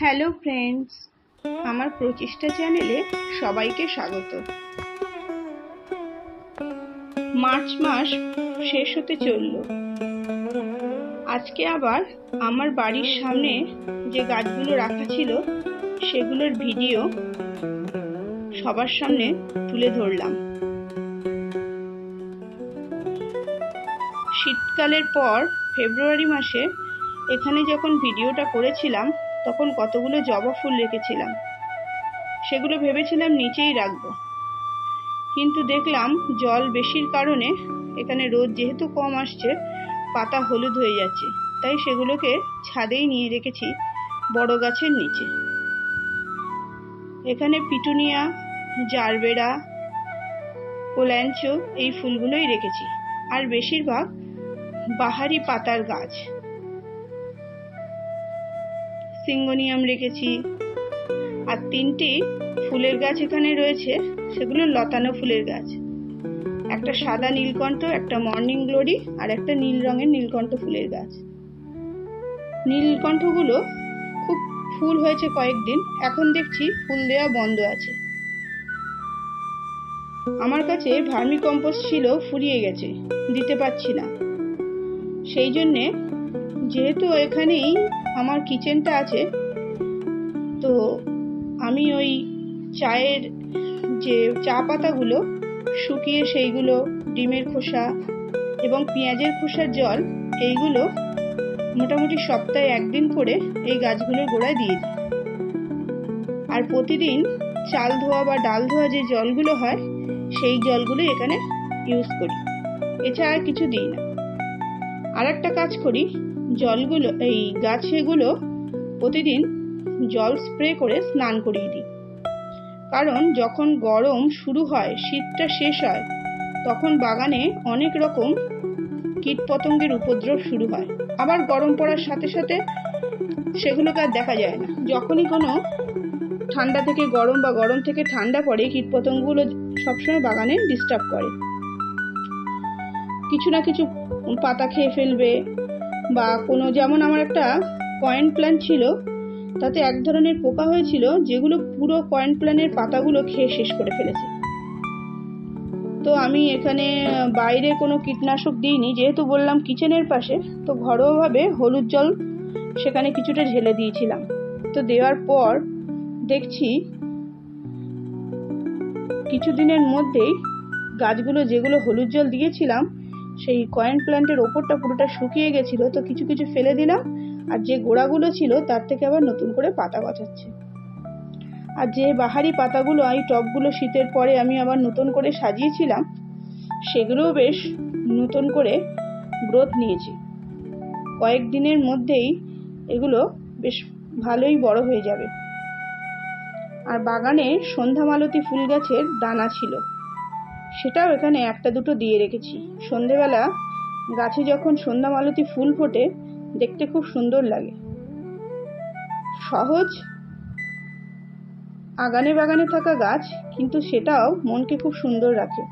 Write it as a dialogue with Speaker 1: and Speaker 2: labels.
Speaker 1: Hello friends আমার প্রচেষ্টা চ্যানেলে সবাইকে স্বাগত। মার্চ মাস শেষ হতে চলল। আজকে আবার আমার বাড়ির সামনে যে গাছগুলো রাখা ছিল, সেগুলোর ভিডিও সবার সামনে তুলে ধরলাম। শীতকালের পর, ফেব্রুয়ারি মাসে এখানে যখন ভিডিওটা করেছিলাম তখন কতগুলো জবা ফুল রেখেছিলাম। সেগুলো ভেবেছিলাম নিচেই রাখব। কিন্তু দেখলাম জল বেশির কারণে এখানে রোদ যেহেতু কম আসছে, পাতা হলুদ হয়ে যাচ্ছে। তাই সেগুলোকে ছাদেই নিয়ে রেখেছি বড় গাছের নিচে। এখানে পিটুনিয়া, জারবেরা কোল্যাঞ্চো এই ফুলগুলোই রেখেছি। আর বেশিরভাগ বাহারি পাতার গাছ। সিঙ্গোনিয়াম রেখেছি। আর তিনটি ফুলের গাছ এখানে রয়েছে, সেগুলো লতানো ফুলের গাছ। একটা সাদা নীলকণ্ঠ, একটা মর্নিং গ্লোরি, আর একটা নীল রঙের নীলকণ্ঠ ফুলের গাছ। নীলকণ্ঠগুলো খুব ফুল হয়েছে কয়েকদিন, এখন দেখছি ফুল দেওয়া বন্ধ আছে। আমার কাছে ভার্মি কম্পোস্ট ছিল, ফুরিয়ে গেছে, দিতে পারছি না। সেই জন্যে যেহেতু এখানেই আমার কিচেনটা আছে, তো আমি ওই চায়ের যে চা পাতাগুলো শুকিয়ে সেইগুলো, ডিমের খোসা এবং পেঁয়াজের খোসার জল, এইগুলো মোটামুটি সপ্তাহে একদিন করে এই গাছগুলোর গোড়ায় দিয়ে দিই। আর প্রতিদিন চাল ধোয়া বা ডাল ধোয়া যে জলগুলো হয়, সেই জলগুলো এখানে ইউজ করি। এছাড়া আর কিছু দিই না। আর একটা কাজ করি জলগুলো, এই গাছেগুলো প্রতিদিন জল স্প্রে করে স্নান করিয়ে দিই। কারণ যখন গরম শুরু হয়, শীতটা শেষ হয়, তখন বাগানে অনেক রকম কীটপতঙ্গের উপদ্রব শুরু হয়। আবার গরম পড়ার সাথে সাথে সেগুলোকে আর দেখা যায় না। যখনই কোনো ঠান্ডা থেকে গরম বা গরম থেকে ঠান্ডা পড়ে, কীটপতঙ্গগুলো সবসময় বাগানে ডিস্টার্ব করে। কিছু না কিছু পাতা খেয়ে ফেলবে বা কোনো যেমন আমার একটা কয়েন প্ল্যান ছিল, তাতে এক ধরনের পোকা হয়েছিল, যেগুলো পুরো কয়েন প্ল্যানের পাতাগুলো খেয়ে শেষ করে ফেলেছে। তো আমি এখানে বাইরে কোনো কীটনাশক দিইনি, যেহেতু বললাম কিচেনের পাশে, তো ঘরোয়াভাবে হলুদ জল সেখানে কিছুটা ঢেলে দিয়েছিলাম। তো দেওয়ার পর দেখছি কিছুদিনের মধ্যেই গাছগুলো যেগুলো হলুদ জল দিয়েছিলাম সেই কয়েন প্ল্যান্টের ওপরটা পুরোটা শুকিয়ে গেছিল, তো কিছু কিছু ফেলে দিলাম। আর যে গোড়াগুলো ছিল, তার থেকে আবার নতুন করে পাতা গজাচ্ছে আর যে বাহারি পাতাগুলো, এই টবগুলো শীতের পরে আমি আবার নতুন করে সাজিয়েছিলাম, সেগুলোও বেশ নতুন করে গ্রোথ নিয়েছে। কয়েকদিনের মধ্যেই এগুলো বেশ ভালোই বড় হয়ে যাবে। আর বাগানে সন্ধ্যা মালতী ফুল গাছের দানা ছিল। সেটাও এখানে একটা দুটো দিয়ে রেখেছি। সন্ধেবেলা গাছে যখন সন্ধ্যা মালতী ফুল ফোটে, দেখতে খুব সুন্দর লাগে। সহজ, আগানে বাগানে থাকা গাছ, কিন্তু সেটাও মনকে খুব সুন্দর রাখে।